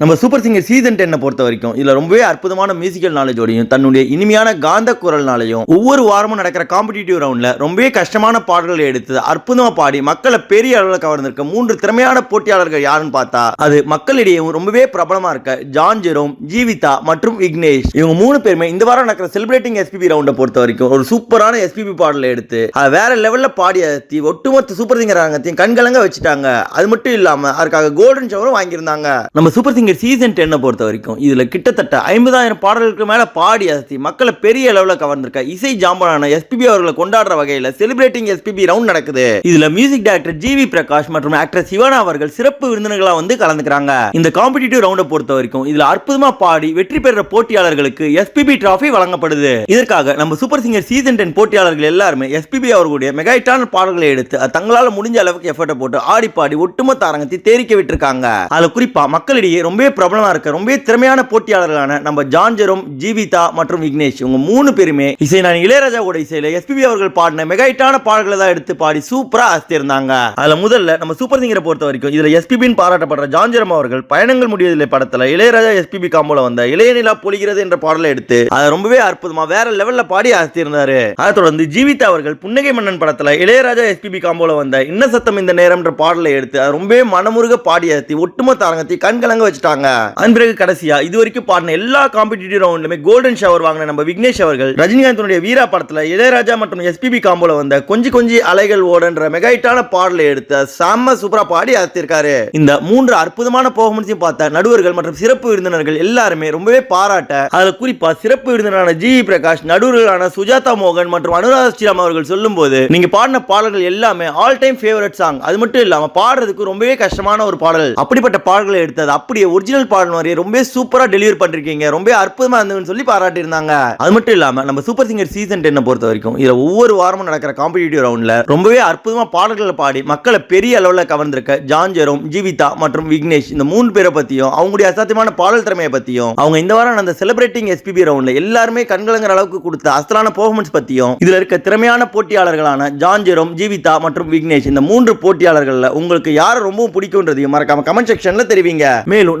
நம்ம super singer season டென்னை பொறுத்த வரைக்கும் இதில் ரொம்பவே அற்புதமான மியூசிக்கல் நாலேஜோடையும் தன்னுடைய இனிமையான காந்த குரல்னாலையும் ஒவ்வொரு வாரமும் நடக்கிற காம்படிட்டிவ் ரவுண்டில் ரொம்பவே கஷ்டமான பாடல்களை எடுத்து அற்புதமாக பாடி மக்களை பெரிய அளவில் கவர்ந்திருக்க மூன்று திறமையான போட்டியாளர்கள் யாருன்னு பார்த்தா அது மக்களிடையே ரொம்பவே பிரபலமாக இருக்க ஜான் ஜெரோம் ஜீவிதா மற்றும் விக்னேஷ் இவங்க மூணு பேருமே இந்த வாரம் நடக்கிற செலிப்ரேட்டிங் எஸ்பிபி ரவுண்டை பொறுத்த வரைக்கும் ஒரு சூப்பரான எஸ்பிபி பாடலை எடுத்து அதை வேற லெவலில் பாடி அத்தி ஒட்டுமொத்த சூப்பர் சிங்கர் அரங்கத்தையும் கண்கலங்க வச்சுட்டாங்க. அது மட்டும் இல்லாம அதுக்காக கோல்டன் ஷவரும் வாங்கியிருந்தாங்க. நம்ம சூப்பர் சிங்கர் சீசன் டென்னை பொறுத்த வரைக்கும் இதுல கிட்டத்தட்ட ஐம்பதாயிரம் பாடல்களுக்கு மேல பாடி அசத்தி மக்களை பெரிய அளவில் கவர்ந்திருக்க இசை ஜாம்பனான எஸ்பிபி அவர்களை கொண்டாடுற வகையில் செலிப்ரேட்டிங் எஸ்பிபி ரவுண்ட் நடக்குது. இதுல மியூசிக் டைரக்டர் ஜிவி பிரகாஷ் மற்றும் ஆக்டர் சிவனா அவர்கள் சிறப்பு விருந்தினர்களாக வந்து கலந்துக்கிறாங்க. இந்த காம்படிட்டிவ் ரவுண்டை பொறுத்த வரைக்கும் இதில் அற்புதமா பாடி வெற்றி பெற்ற போட்டியாளர்களுக்கு எஸ்பிபி டிராஃபி வழங்கப்படுது. இதற்காக நம்ம சூப்பர் சிங்கர் சீசன் டென் போட்டியாளர்கள் எல்லாருமே எஸ்பிபி அவர்களுடைய மெகாயிட்டான பாடல்களை எடுத்து தங்களால் முடிஞ்ச அளவுக்கு எஃபர்ட்டை போட்டு ஆடி பாடி ஒட்டுமொத்த அரங்கத்தை தேரிக்க விட்டுருக்காங்க. அதுல குறிப்பா மக்களிடையே ரொம்ப பிரபலமா இருக்க ரொம்பவே திறமையான போட்டியாளர்களான நம்ம ஜான்ஜரும் ஜீவிதா மற்றும் விக்னேஷ். இவங்க மூணு பேருமே இசை நான் இளையராஜாவோட இசையில எஸ்பிபி அவர்கள் பாடின மெகாயிட்டான பாடல்களை தான் எடுத்து பாடி சூப்பராக அசத்திருந்தாங்க. அதில் முதல்ல நம்ம சூப்பர் சிங்கரை பொறுத்த வரைக்கும் இதில் எஸ்பிபின்னு பாராட்டப்படுற ஜான்ஜரம் அவர்கள் பயணங்கள் முடியதில்லை படத்தில் இளையராஜா எஸ்பிபி காம்போல வந்த இளைய நிலா பொழிகிறது என்ற பாடலை எடுத்து அதை ரொம்பவே அற்புதமா வேற லெவலில் பாடி அசத்திருந்தாரு. அதை தொடர்ந்து ஜீவிதா அவர்கள் புன்னகை மன்னன் படத்தில் இளையராஜா எஸ்பிபி காம்போல வந்த இன்ன சத்தம் இந்த நேரம்ன்ற பாடலை எடுத்து அதை ரொம்பவே மனமுருக பாடி அசத்தி ஒட்டுமொத்த அரங்கத்தை கண்கலங்க வச்சுட்டாங்க. அதன் பிறகு கடைசியா இது வரைக்கும் பாடின எல்லா காம்படிட்டிவ் ரவுண்ட்லுமே கோல்டன் ஷவர் வாங்கின நம்ம விக்னேஷ் அவர்கள் ரஜினிகாந்தனுடைய வீரா படத்துல இளையராஜா மற்றும் எஸ்பிபி காம்போல வந்த கொஞ்சி கொஞ்சி அலைகள் ஓடன்ற மெகாயிட்டான பாடலை எடுத்த செம்ம சூப்பரா பாடி அத்திருக்காரு இந்த மூன்று அற்புதமான பர்ஃபார்மன்ஸையும் பார்த்த நடுவர்கள் மற்றும் சிறப்பு விருந்தினர்கள் எல்லாருமே ரொம்பவே பாராட்ட அதுல குறிப்பா சிறப்பு விருந்தினரான ஜி பிரகாஷ் நடுவர்களான சுஜாதா மோகன் மற்றும் அனுராதா ஸ்ரீராம் அவர்கள் சொல்லும்போது நீங்க பாடின பாடல்கள் எல்லாமே ஆல் டைம் ஃபேவரட் சாங் அது மட்டும் இல்லாம பாடுறதுக்கு ரொம்பவே கஷ்டமான ஒரு பாடல். அப்படிப்பட்ட பாடல்களை எடுத்தது அப்படியே ஒரிஜினல் பாடல் மாதிரியே ரொம்ப சூப்பரா டெலிவரி பண்ணிருக்கீங்க. ரொம்ப அற்புதமா இருந்ததுன்னு சொல்லி பாராட்டியிருந்தாங்க. அது மட்டும் இல்லாம நம்ம சூப்பர் சிங்கர் சீசன் டென்னை பொறுத்த வரைக்கும் இதுல ஒவ்வொரு வாரமும் நடக்கிற காம்படிட்டிவ் ரவுண்ட்ல ரொம்பவே அற்புதமா பாடல்களை பாடி மக்களை பெரிய அளவில் கவர்ந்திருக்க ஜான் ஜெரோம் ஜீவிதா மற்றும் விக்னேஷ் இந்த மூணு பேரை பத்தியும் அவங்களுடைய அசாத்தியமான பாடல் திறமையை பத்தியும் அவங்க இந்த வாரம் அந்த செலிப்ரேட்டிங் எஸ்பிபி ரவுண்ட்ல எல்லாருமே கண்கலங்கிற அளவுக்கு கொடுத்த அசலான பெர்ஃபார்மன்ஸ் பத்தியும் இதுல இருக்க திறமையான போட்டியாளர்களான ஜான் ஜெரோம் ஜீவிதா மற்றும் விக்னேஷ் இந்த மூன்று போட்டியாளர்களில் உங்களுக்கு யாரை ரொம்பவும் பிடிக்கும்ன்றதையும் மறக்காம கமெண்ட் செக்ஷன்ல தெரிவிங்க. மேலும்